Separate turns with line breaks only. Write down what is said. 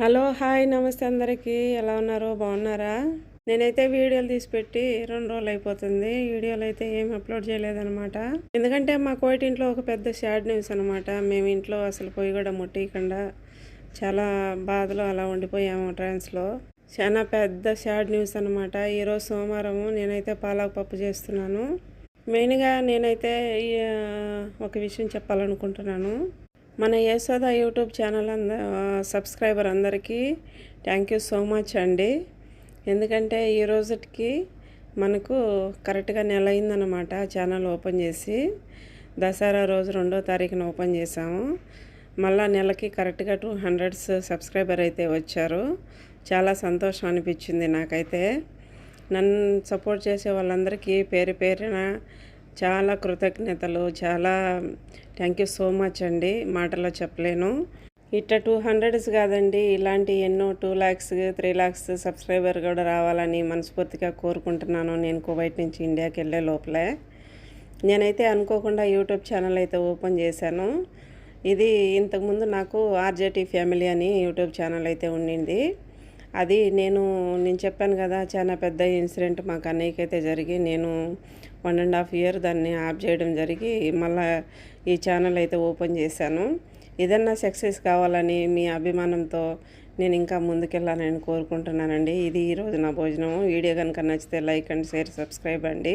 Hello hi నమస్తే అందరికీ. ఎలా ఉన్నారు? బాగున్నారా? నేనైతే వీడియోలు తీసి పెట్టి రెండు రోజులు అయిపోతుంది. వీడియోలు అయితే ఏం అప్లోడ్ చేయలేదనమాట ఎందుకంటే మా కోయిటింట్లో ఒక పెద్ద షాడ్ న్యూస్ అనమాట మేము ఇంట్లో అసలు పొయ్యి కూడా ముట్టియకుండా చాలా బాధలో అలా ఉండిపోయాము ట్రాన్స్లో. చాలా పెద్ద షాడ్ న్యూస్ అనమాట ఈరోజు సోమవారము నేనైతే పాలక పప్పు చేస్తున్నాను. మెయిన్గా నేనైతే ఒక విషయం చెప్పాలనుకుంటున్నాను. మన యశోద యూట్యూబ్ ఛానల్ అంద సబ్స్క్రైబర్ అందరికీ థ్యాంక్ యూ సో మచ్ అండి. ఎందుకంటే ఈ రోజుకి మనకు కరెక్ట్గా నెల అయిందనమాట ఛానల్ ఓపెన్ చేసి. దసరా రోజు రెండో తారీఖున ఓపెన్ చేసాము మళ్ళా నెలకి కరెక్ట్గా టూ హండ్రెడ్స్ సబ్స్క్రైబర్ అయితే వచ్చారు. చాలా సంతోషం అనిపించింది నాకైతే. నన్ను సపోర్ట్ చేసే వాళ్ళందరికీ పేరు పేరున చాలా కృతజ్ఞతలు చాలా థ్యాంక్ యూ సో మచ్ అండి మాటలో చెప్పలేను. ఇట్లా టూ హండ్రెడ్స్ కాదండి ఇలాంటి ఎన్నో two lakhs three lakhs subscriber కూడా రావాలని మనస్ఫూర్తిగా కోరుకుంటున్నాను నేను కువైట్ నుంచి ఇండియాకి వెళ్ళే లోపలే. నేనైతే అనుకోకుండా యూట్యూబ్ ఛానల్ అయితే ఓపెన్ చేశాను. ఇది ఇంతకుముందు నాకు ఆర్జేటీ ఫ్యామిలీ అని యూట్యూబ్ ఛానల్ అయితే ఉండింది. అది నేను నేను చెప్పాను కదా చాలా పెద్ద ఇన్సిడెంట్ మా కన్నయ్యకి అయితే జరిగి నేను వన్ అండ్ హాఫ్ ఇయర్ దాన్ని ఆఫ్ చేయడం జరిగి మళ్ళా ఈ ఛానల్ అయితే ఓపెన్ చేశాను. ఏదన్నా సక్సెస్ కావాలని మీ అభిమానంతో నేను ఇంకా ముందుకెళ్ళాలని కోరుకుంటున్నానండి. ఇది ఈరోజు నా భోజనం వీడియో కనుక నచ్చితే లైక్ అండ్ షేర్ సబ్స్క్రైబ్ అండి.